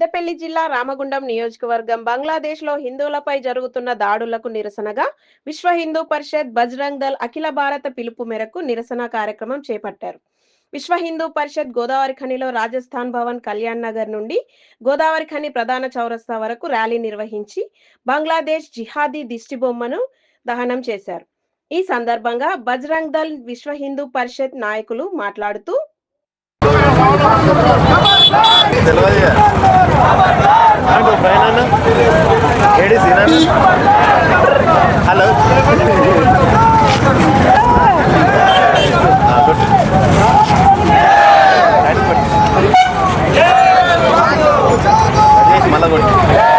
పెద్దపల్లి జిల్లా రామగుండం నియోజకవర్గం బంగ్లాదేశ్లో హిందువులపై జరుగుతున్న దాడులకు నిరసనగా విశ్వ హిందూ పరిషత్ బజరంగ్ దళ్ అఖిల భారత పిలుపు మేరకు నిరసన కార్యక్రమం చేపట్టారు. విశ్వ హిందూ పరిషత్ గోదావరి ఖనిలో రాజస్థాన్ భవన్ కళ్యాణ్ నగర్ నుండి గోదావరి ఖని ప్రధాన చౌరస్తా వరకు ర్యాలీ నిర్వహించి బంగ్లాదేశ్ జిహాదీ దిష్టిబొమ్మను దహనం చేశారు. ఈ సందర్భంగా బజరంగ్ దళ్ విశ్వ హిందూ పరిషత్ నాయకులు మాట్లాడుతూ తెలియదు అంటూ పైన ఏడి హలో మళ్ళా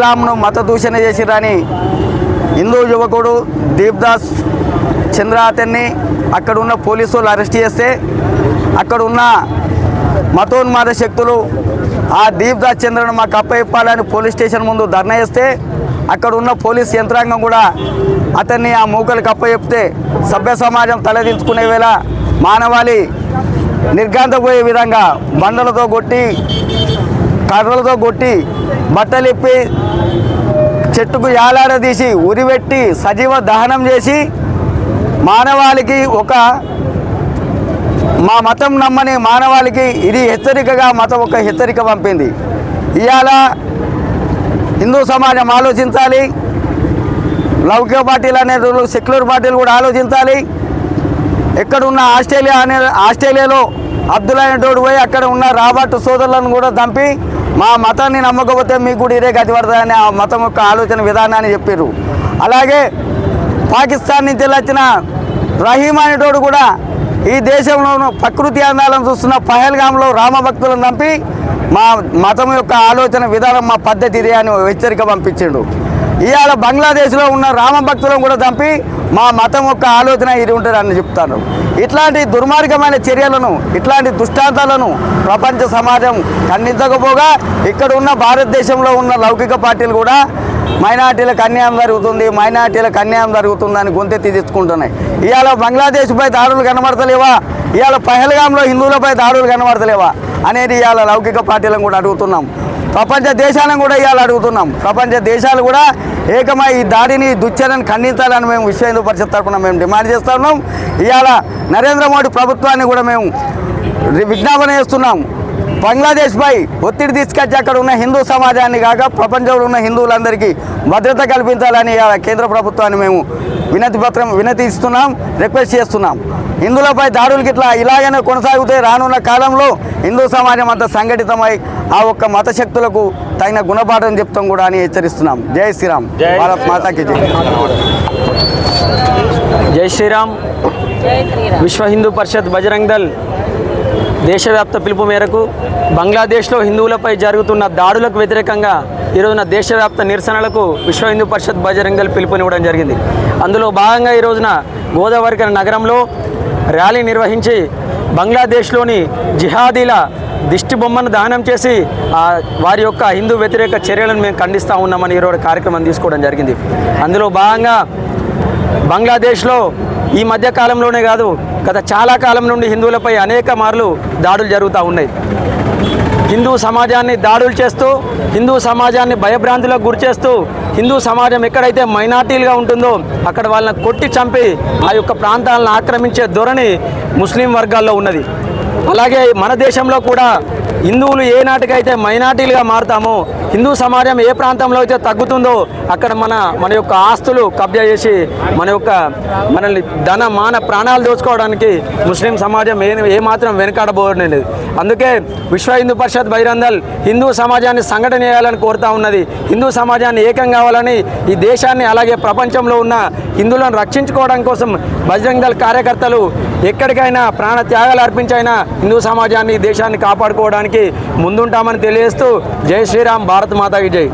ఇస్లాంను మత దూషణ చేసిరని హిందూ యువకుడు దీప్దాస్ చంద్ర అతన్ని అక్కడ ఉన్న పోలీసు వాళ్ళు అరెస్ట్ చేస్తే అక్కడ ఉన్న మతోన్మాద శక్తులు ఆ దీప్దాస్ చంద్రను మాకు అప్పయిప్పాలని పోలీస్ స్టేషన్ ముందు ధర్నా చేస్తే అక్కడ ఉన్న పోలీస్ యంత్రాంగం కూడా అతన్ని ఆ మూకలకు అప్పచెప్తే సభ్య సమాజం తలదించుకునే వేళ మానవాళి నిర్గాంతపోయే విధంగా బండలతో కొట్టి కర్రలతో కొట్టి బట్టలిప్పి చెట్టుకు యాలాడదీసి ఉరివెట్టి సజీవ దహనం చేసి మానవాళికి ఒక మా మతం నమ్మని మానవాళికి ఇది హెచ్చరికగా మతం ఒక హెచ్చరిక పంపింది. ఇవాళ హిందూ సమాజం ఆలోచించాలి. లౌకిక పార్టీలు అనే సెక్యులర్ పార్టీలు కూడా ఆలోచించాలి. ఎక్కడున్న ఆస్ట్రేలియా అనే ఆస్ట్రేలియాలో అబ్దుల్ అనేటోడు పోయి అక్కడ ఉన్న రాబర్ట్ సోదరులను కూడా చంపి మా మతాన్ని నమ్మకపోతే మీకు కూడా ఇదే గతి పడుతుందని ఆ మతం యొక్క ఆలోచన విధానాన్ని చెప్పారు అలాగే పాకిస్తాన్ నుంచి వచ్చిన రహీమ్ అనేటోడు కూడా ఈ దేశంలోనూ ప్రకృతి అందాలను చూస్తున్న పహల్గాంలో రామభక్తులను చంపి మా మతం యొక్క ఆలోచన విధానం మా పద్ధతి ఇదే అని హెచ్చరిక పంపించిండు. ఇవాళ బంగ్లాదేశ్లో ఉన్న రామ భక్తులను కూడా చంపి మా మతం యొక్క ఆలోచన ఇది ఉంటుందని చెప్తాను. ఇట్లాంటి దుర్మార్గమైన చర్యలను ఇట్లాంటి దుష్టాంతాలను ప్రపంచ సమాజం ఖండించకపోగా ఇక్కడ ఉన్న భారతదేశంలో ఉన్న లౌకిక పార్టీలు కూడా మైనార్టీలకు అన్యాయం జరుగుతుంది మైనార్టీలకు అన్యాయం జరుగుతుందని గొంతెత్తి తెచ్చుకుంటున్నాయి. ఇవాళ బంగ్లాదేశ్పై దాడులు కనబడతలేవా? ఇవాళ పహల్గాంలో హిందువులపై దాడులు కనబడతలేవా? అనేది ఇవాళ లౌకిక పార్టీలను కూడా అడుగుతున్నాం. ప్రపంచ దేశాలను కూడా ఇవాళ అడుగుతున్నాం. ప్రపంచ దేశాలు కూడా ఏకమై ఈ దాడిని దుశ్చర్యను ఖండించాలని మేము విశ్వ హిందూ పరిషత్ తరఫున మేము డిమాండ్ చేస్తున్నాం. ఇవాళ నరేంద్ర మోడీ ప్రభుత్వాన్ని కూడా మేము విజ్ఞాపన చేస్తున్నాం. బంగ్లాదేశ్పై ఒత్తిడి తీసుకొచ్చి అక్కడ ఉన్న హిందూ సమాజాన్ని కాక ప్రపంచంలో ఉన్న హిందువులందరికీ భద్రత కల్పించాలని కేంద్ర ప్రభుత్వాన్ని మేము వినతి పత్రం వినతి ఇస్తున్నాం రిక్వెస్ట్ చేస్తున్నాం. హిందువులపై దాడులకి ఇట్లా ఇలాగనే కొనసాగితే రానున్న కాలంలో హిందూ సమాజం అంతా సంఘటితమై ఆ ఒక్క మత శక్తులకు తగిన గుణపాఠం చెప్తాం కూడా అని హెచ్చరిస్తున్నాం. జై శ్రీరామ్. భారత్ మాతాకి జై. జై శ్రీరామ్. విశ్వ హిందూ పరిషత్ బజరంగ్ దళ్ దేశవ్యాప్త పిలుపు మేరకు బంగ్లాదేశ్లో హిందువులపై జరుగుతున్న దాడులకు వ్యతిరేకంగా ఈరోజున దేశవ్యాప్త నిరసనలకు విశ్వ హిందూ పరిషత్ బజరంగల్ పిలుపునివ్వడం జరిగింది. అందులో భాగంగా ఈ రోజున గోదావరి నగరంలో ర్యాలీ నిర్వహించి బంగ్లాదేశ్లోని జిహాదీల దిష్టి బొమ్మను దహనం చేసి వారి యొక్క హిందూ వ్యతిరేక చర్యలను మేము ఖండిస్తూ ఉన్నామని ఈరోజు కార్యక్రమం తీసుకోవడం జరిగింది. అందులో భాగంగా బంగ్లాదేశ్లో ఈ మధ్య కాలంలోనే కాదు గత చాలా కాలం నుండి హిందువులపై అనేక మార్లు దాడులు జరుగుతూ ఉన్నాయి. హిందూ సమాజాన్ని దాడులు చేస్తూ హిందూ సమాజాన్ని భయభ్రాంతులకు గురిచేస్తూ హిందూ సమాజం ఎక్కడైతే మైనార్టీలుగా ఉంటుందో అక్కడ వాళ్ళని కొట్టి చంపి ఆ యొక్క ప్రాంతాలను ఆక్రమించే ధోరణి ముస్లిం వర్గాల్లో ఉన్నది. అలాగే మన దేశంలో కూడా హిందువులు ఏ నాటికైతే మైనార్టీలుగా మారుతామో హిందూ సమాజం ఏ ప్రాంతంలో అయితే తగ్గుతుందో అక్కడ మన మన యొక్క ఆస్తులు కబ్జా చేసి మన యొక్క మనల్ని ధన మాన ప్రాణాలు దోచుకోవడానికి ముస్లిం సమాజం ఏ ఏమాత్రం వెనుకాడబోలేదు అందుకే విశ్వ హిందూ పరిషత్ బహిరందల్ హిందూ సమాజాన్ని సంఘటన చేయాలని కోరుతా ఉన్నది. హిందూ సమాజాన్ని ఏకం కావాలని ఈ దేశాన్ని అలాగే ప్రపంచంలో ఉన్న హిందువులను రక్షించుకోవడం కోసం బజరంగ్ దళ కార్యకర్తలు ఎక్కడికైనా ప్రాణ త్యాగాలు అర్పించైనా హిందూ సమాజాన్ని దేశాన్ని కాపాడుకోవడానికి ముందుంటామని తెలియజేస్తూ జై శ్రీరామ్ భారత్ మాతాకి జై.